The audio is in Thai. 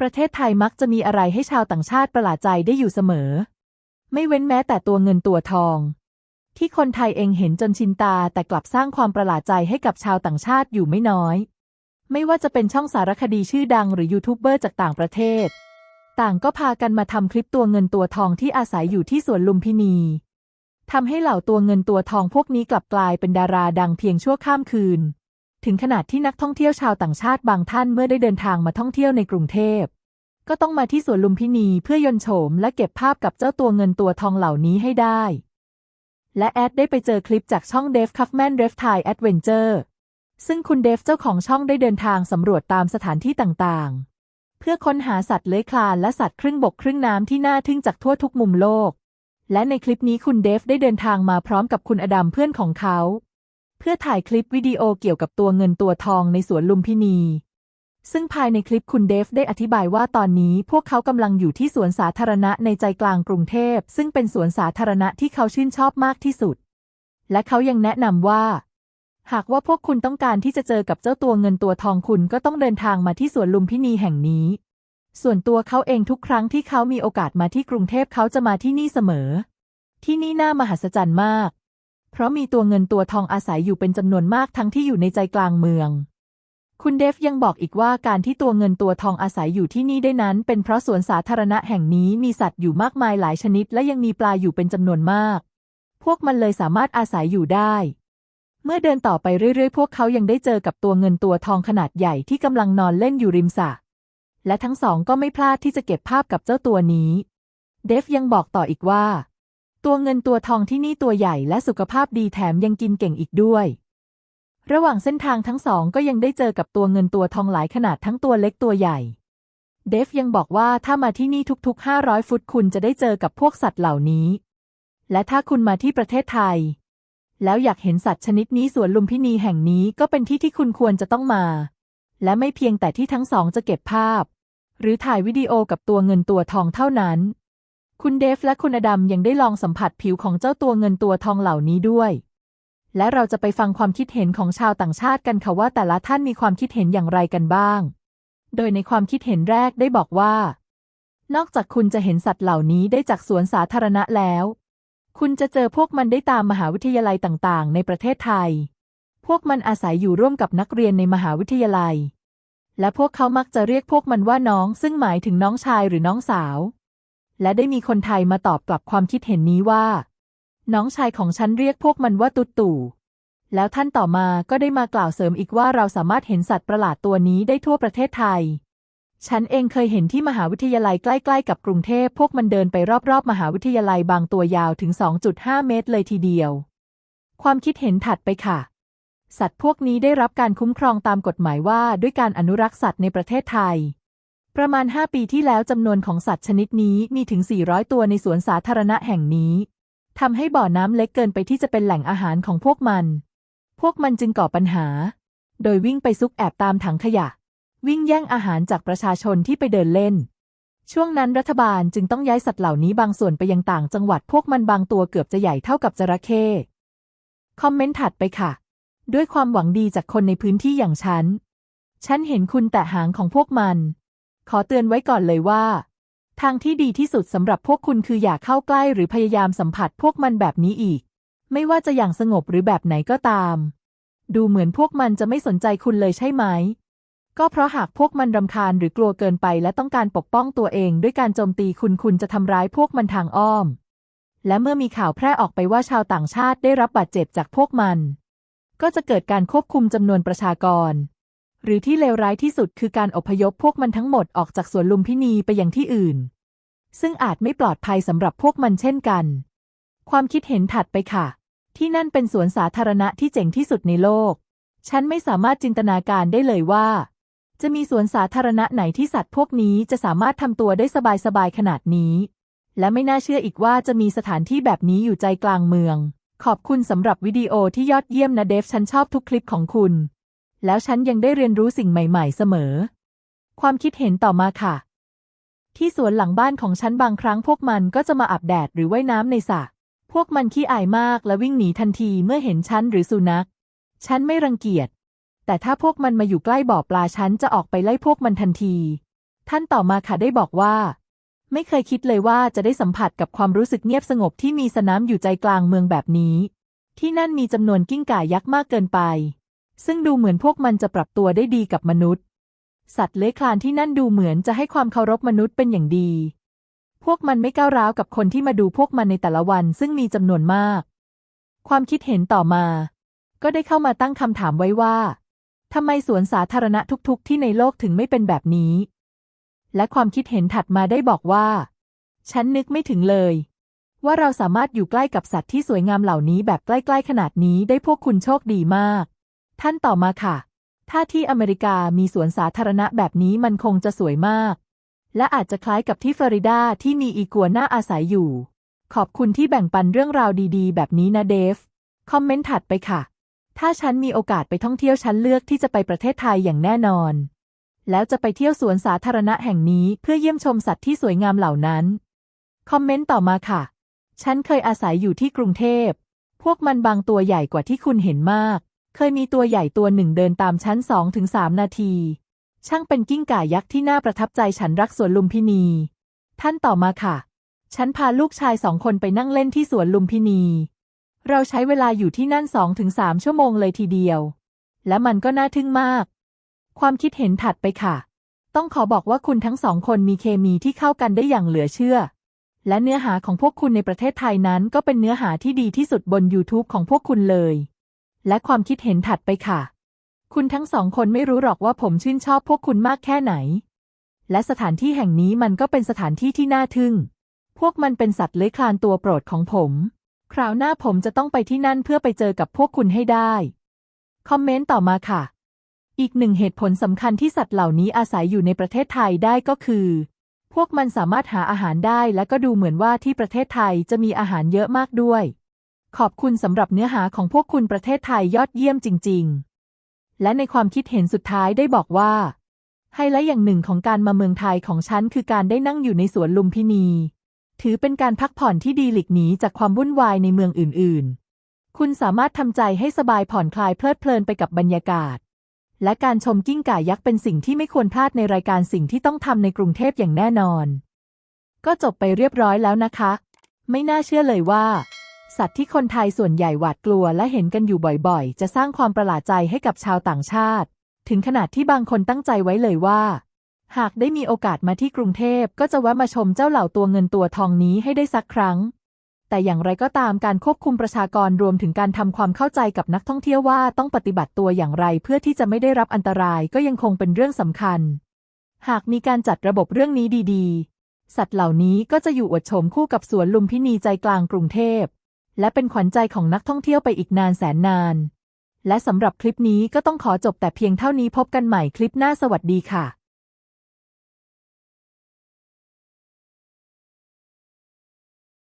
ประเทศไทยมักจะมีอะไรให้ชาวต่างชาติประหลาดใจได้อยู่เสมอ ไม่เว้นแม้แต่ตัวเงินตัวทอง ที่คนไทยเองเห็นจนชินตาแต่กลับสร้างความประหลาดใจให้กับชาวต่างชาติอยู่ไม่น้อย ไม่ว่าจะเป็นช่องสารคดีชื่อดังหรือยูทูบเบอร์จากต่างประเทศ ต่างก็พากันมาทำคลิปตัวเงินตัวทองที่อาศัยอยู่ที่สวนลุมพินีทำให้เหล่าตัวเงินตัวทองพวกนี้กลับกลายเป็นดาราดังเพียงชั่วข้ามคืน ถึงขนาดที่นักท่องเที่ยวชาวต่างชาติบางท่านเมื่อได้เดินทางมาท่องเที่ยวในกรุงเทพ ก็ต้องมาที่สวนลุมพินีเพื่อยนโฉมและเก็บภาพกับเจ้าตัวเงินตัวทองเหล่านี้ให้ได้ และแอดได้ไปเจอคลิปจากช่องเดฟคัฟแมนเดฟไทยแอดเวนเจอร์ซึ่งคุณเดฟเจ้าของช่องได้เดินทางสำรวจตามสถานที่ต่างๆ เพื่อค้นหาสัตว์เลื้อยคลานและสัตว์ครึ่งบกครึ่งน้ำที่น่าทึ่งจากทั่วทุกมุมโลก และในคลิปนี้คุณเดฟได้เดินทางมาพร้อมกับคุณอดัมเพื่อนของเขา พื่อถ่ายคลิปวิดีโอเกี่ยวกับตัวเงินตัวทองในสวนลุมพินี ซึ่งภายในคลิปคุณเดฟได้อธิบายว่าตอนนี้พวกเขากำลังอยู่ที่สวนสาธารณะในใจกลางกรุงเทพ ซึ่งเป็นสวนสาธารณะที่เขาชื่นชอบมากที่สุด และเขายังแนะนำว่า หากว่าพวกคุณต้องการที่จะเจอกับเจ้าตัวเงินตัวทองคุณก็ต้องเดินทางมาที่สวนลุมพินีแห่งนี้ ส่วนตัวเขาเองทุกครั้งที่เขามีโอกาสมาที่กรุงเทพเขาจะมาที่นี่เสมอ ที่นี่น่ามหัศจรรย์มาก เพราะมีตัวเงินตัวทองอาศัยอยู่เป็นจำนวนมากทั้งที่อยู่ในใจกลางเมือง คุณเดฟยังบอกอีกว่าการที่ตัวเงินตัวทองอาศัยอยู่ที่นี่ได้นั้น เป็นเพราะสวนสาธารณะแห่งนี้มีสัตว์อยู่มากมายหลายชนิด และยังมีปลาอยู่เป็นจำนวนมาก พวกมันเลยสามารถอาศัยอยู่ได้ เมื่อเดินต่อไปเรื่อยๆ พวกเขายังได้เจอกับตัวเงินตัวทองขนาดใหญ่ที่กำลังนอนเล่นอยู่ริมสระและทั้งสองก็ไม่พลาดที่จะเก็บภาพกับเจ้าตัวนี้ เดฟยังบอกต่ออีกว่า ตัวเงินตัวทองที่นี่ตัวใหญ่และสุขภาพดีแถมยังกินเก่งอีกด้วย ระหว่างเส้นทางทั้งสองก็ยังได้เจอกับตัวเงินตัวทองหลายขนาดทั้งตัวเล็กตัวใหญ่ เดฟยังบอกว่าถ้ามาที่นี่ทุกๆ 500 ฟุตคุณจะได้เจอกับพวกสัตว์เหล่านี้ และถ้าคุณมาที่ประเทศไทย แล้วอยากเห็นสัตว์ชนิดนี้สวนลุมพินีแห่งนี้ก็เป็นที่ที่คุณควรจะต้องมา และไม่เพียงแต่ที่ทั้งสองจะเก็บภาพ หรือถ่ายวิดีโอกับตัวเงินตัวทองเท่านั้น คุณเดฟและคุณอดัมยังได้ลองสัมผัสผิวของเจ้าตัวเงินตัวทองเหล่านี้ด้วย และเราจะไปฟังความคิดเห็นของชาวต่างชาติกันค่ะว่าแต่ละท่านมีความคิดเห็นอย่างไรกันบ้าง โดยในความคิดเห็นแรกได้บอกว่า นอกจากคุณจะเห็นสัตว์เหล่านี้ได้จากสวนสาธารณะแล้ว คุณจะเจอพวกมันได้ตามมหาวิทยาลัยต่างๆ ในประเทศไทย พวกมันอาศัยอยู่ร่วมกับนักเรียนในมหาวิทยาลัยและพวกเขามักจะเรียกพวกมันว่าน้อง ซึ่งหมายถึงน้องชายหรือน้องสาว และได้มีคนไทยมาตอบกลับความคิดเห็นนี้ว่า น้องชายของฉันเรียกพวกมันว่าตุ๊ตู่ แล้วท่านต่อมาก็ได้มากล่าวเสริมอีกว่าเราสามารถเห็นสัตว์ประหลาดตัวนี้ได้ทั่วประเทศไทย ฉันเองเคยเห็นที่มหาวิทยาลัยใกล้ ๆ กับกรุงเทพพวกมันเดินไปรอบๆ มหาวิทยาลัยบางตัวยาวถึง 2.5 เมตรเลยทีเดียว ความคิดเห็นถัดไปค่ะ สัตว์พวกนี้ได้รับการคุ้มครองตามกฎหมายว่าด้วยการอนุรักษ์สัตว์ในประเทศไทย ประมาณ 5 ปีที่แล้วจำนวนของสัตว์ชนิดนี้มีถึง 400 ตัวในสวนสาธารณะแห่งนี้ทำให้บ่อน้ำเล็กเกินไปที่จะเป็นแหล่งอาหารของพวกมัน พวกมันจึงก่อปัญหา โดยวิ่งไปซุกแอบตามถังขยะ วิ่งแย่งอาหารจากประชาชนที่ไปเดินเล่น ช่วงนั้นรัฐบาลจึงต้องย้ายสัตว์เหล่านี้บางส่วนไปยังต่างจังหวัดพวกมันบางตัวเกือบจะใหญ่เท่ากับจระเข้คอมเมนต์ถัดไปค่ะ ด้วยความหวังดีจากคนในพื้นที่อย่างฉัน ฉันเห็นคุณแตะหางของพวกมัน ขอเตือนไว้ก่อนเลยว่า ทางที่ดีที่สุดสำหรับพวกคุณคืออย่าเข้าใกล้หรือพยายามสัมผัสพวกมันแบบนี้อีก ไม่ว่าจะอย่างสงบหรือแบบไหนก็ตาม ดูเหมือนพวกมันจะไม่สนใจคุณเลยใช่ไหม ก็เพราะหากพวกมันรำคาญหรือกลัวเกินไปและต้องการปกป้องตัวเอง ด้วยการโจมตีคุณคุณจะทำร้ายพวกมันทางอ้อม และเมื่อมีข่าวแพร่ออกไปว่าชาวต่างชาติได้รับบาดเจ็บจากพวกมัน ก็จะเกิดการควบคุมจำนวนประชากร หรือที่เลวร้ายที่สุดคือการอพยพพวกมันทั้งหมดออกจากสวนลุมพินีไปยังที่อื่น ซึ่งอาจไม่ปลอดภัยสำหรับพวกมันเช่นกัน ความคิดเห็นถัดไปค่ะ ที่นั่นเป็นสวนสาธารณะที่เจ๋งที่สุดในโลก ฉันไม่สามารถจินตนาการได้เลยว่า จะมีสวนสาธารณะไหนที่สัตว์พวกนี้จะสามารถทำตัวได้สบายๆขนาดนี้ และไม่น่าเชื่ออีกว่าจะมีสถานที่แบบนี้อยู่ใจกลางเมือง ขอบคุณสำหรับวิดีโอที่ยอดเยี่ยมนะเดฟฉันชอบทุกคลิปของคุณ แล้วฉันยังได้เรียนรู้สิ่งใหม่ๆ เสมอ ความคิดเห็นต่อมาค่ะ ที่สวนหลังบ้านของฉันบางครั้งพวกมันก็จะมาอาบแดดหรือว่ายน้ำในสระพวกมันขี้อายมากและวิ่งหนีทันทีเมื่อเห็นฉันหรือสุนัข ฉันไม่รังเกียจ แต่ถ้าพวกมันมาอยู่ใกล้บ่อปลาฉันจะออกไปไล่พวกมันทันที ท่านต่อมาค่ะได้บอกว่า ไม่เคยคิดเลยว่าจะได้สัมผัสกับความรู้สึกเงียบสงบที่มีสนามอยู่ใจกลางเมืองแบบนี้ ที่นั่นมีจำนวนกิ้งก่ายักษ์มากเกินไป ซึ่งดูเหมือนพวกมันจะปรับตัวได้ดีกับมนุษย์ สัตว์เลื้อยคลานที่นั่นดูเหมือนจะให้ความเคารพมนุษย์เป็นอย่างดี พวกมันไม่ก้าวร้าวกับคนที่มาดูพวกมันในแต่ละวันซึ่งมีจำนวนมาก ความคิดเห็นต่อมา ก็ได้เข้ามาตั้งคำถามไว้ว่าทำไมสวนสาธารณะทุกๆ ที่ในโลกถึงไม่เป็นแบบนี้ และความคิดเห็นถัดมาได้บอกว่า ฉันนึกไม่ถึงเลย ว่าเราสามารถอยู่ใกล้กับสัตว์ที่สวยงามเหล่านี้แบบใกล้ ๆ ขนาดนี้ได้พวกคุณโชคดีมาก ท่านต่อมาค่ะ ถ้าที่อเมริกามีสวนสาธารณะแบบนี้มันคงจะสวยมาก และอาจจะคล้ายกับที่ฟลอริดาที่มีอีกัวน่าอาศัยอยู่ ขอบคุณที่แบ่งปันเรื่องราวดีๆ แบบนี้นะเดฟ คอมเมนต์ถัดไปค่ะ ถ้าฉันมีโอกาสไปท่องเที่ยวฉันเลือกที่จะไปประเทศไทยอย่างแน่นอน แล้วจะไปเที่ยวสวนสาธารณะแห่งนี้เพื่อเยี่ยมชมสัตว์ที่สวยงามเหล่านั้น คอมเมนต์ต่อมาค่ะ ฉันเคยอาศัยอยู่ที่กรุงเทพ พวกมันบางตัวใหญ่กว่าที่คุณเห็นมาก เคยมีตัวใหญ่ตัวหนึ่งเดินตามชั้นสองถึงสามนาที ช่างเป็นกิ้งก่ายักษ์ที่น่าประทับใจฉันรักสวนลุมพินี ท่านต่อมาค่ะ ฉันพาลูกชายสองคนไปนั่งเล่นที่สวนลุมพินี เราใช้เวลาอยู่ที่นั่นสองถึงสามชั่วโมงเลยทีเดียว และมันก็น่าทึ่งมาก ความคิดเห็นถัดไปค่ะ ต้องขอบอกว่าคุณทั้งสองคนมีเคมีที่เข้ากันได้อย่างเหลือเชื่อ และเนื้อหาของพวกคุณในประเทศไทยนั้นก็เป็นเนื้อหาที่ดีที่สุดบน YouTube ของพวกคุณเลย และความคิดเห็นถัดไปค่ะ คุณทั้งสองคนไม่รู้หรอกว่าผมชื่นชอบพวกคุณมากแค่ไหน และสถานที่แห่งนี้มันก็เป็นสถานที่ที่น่าทึ่ง พวกมันเป็นสัตว์เลื้อยคลานตัวโปรดของผม คราวหน้าผมจะต้องไปที่นั่นเพื่อไปเจอกับพวกคุณให้ได้ คอมเมนต์ต่อมาค่ะ อีกหนึ่งเหตุผลสำคัญที่สัตว์เหล่านี้อาศัยอยู่ในประเทศไทยได้ก็คือ พวกมันสามารถหาอาหารได้และก็ดูเหมือนว่าที่ประเทศไทยจะมีอาหารเยอะมากด้วย ขอบคุณสำหรับเนื้อหาของพวกคุณประเทศไทยยอดเยี่ยมจริง ๆ และในความคิดเห็นสุดท้ายได้บอกว่า ไฮไลท์อย่างหนึ่งของการมาเมืองไทยของฉันคือการได้นั่งอยู่ในสวนลุมพินี ถือเป็นการพักผ่อนที่ดีหลีกหนีจากความวุ่นวายในเมืองอื่น ๆ คุณสามารถทำใจให้สบายผ่อนคลายเพลิดเพลินไปกับบรรยากาศ และการชมกิ้งก่ายักษ์เป็นสิ่งที่ไม่ควรพลาดในรายการสิ่งที่ต้องทำในกรุงเทพอย่างแน่นอน ก็จบไปเรียบร้อยแล้วนะคะ ไม่น่าเชื่อเลยว่า สัตว์ที่คนไทยส่วนใหญ่หวาดกลัวและเห็นกันอยู่บ่อยๆ จะสร้างความประหลาดใจให้กับชาวต่างชาติ ถึงขนาดที่บางคนตั้งใจไว้เลยว่า หากได้มีโอกาสมาที่กรุงเทพก็จะแวะมาชมเจ้าเหล่าตัวเงินตัวทองนี้ให้ได้สักครั้ง แต่อย่างไรก็ตามการควบคุมประชากรรวมถึงการทำความเข้าใจกับนักท่องเที่ยวว่าต้องปฏิบัติตัวอย่างไรเพื่อที่จะไม่ได้รับอันตรายก็ยังคงเป็นเรื่องสำคัญ หากมีการจัดระบบเรื่องนี้ดี ๆ สัตว์เหล่านี้ก็จะอยู่อวดโฉมคู่กับสวนลุมพินีใจกลางกรุงเทพ และเป็นขวัญใจของนักท่องเที่ยวไปอีกนานแสนนาน และสำหรับคลิปนี้ก็ต้องขอจบแต่เพียงเท่านี้พบกันใหม่คลิปหน้าสวัสดีค่ะ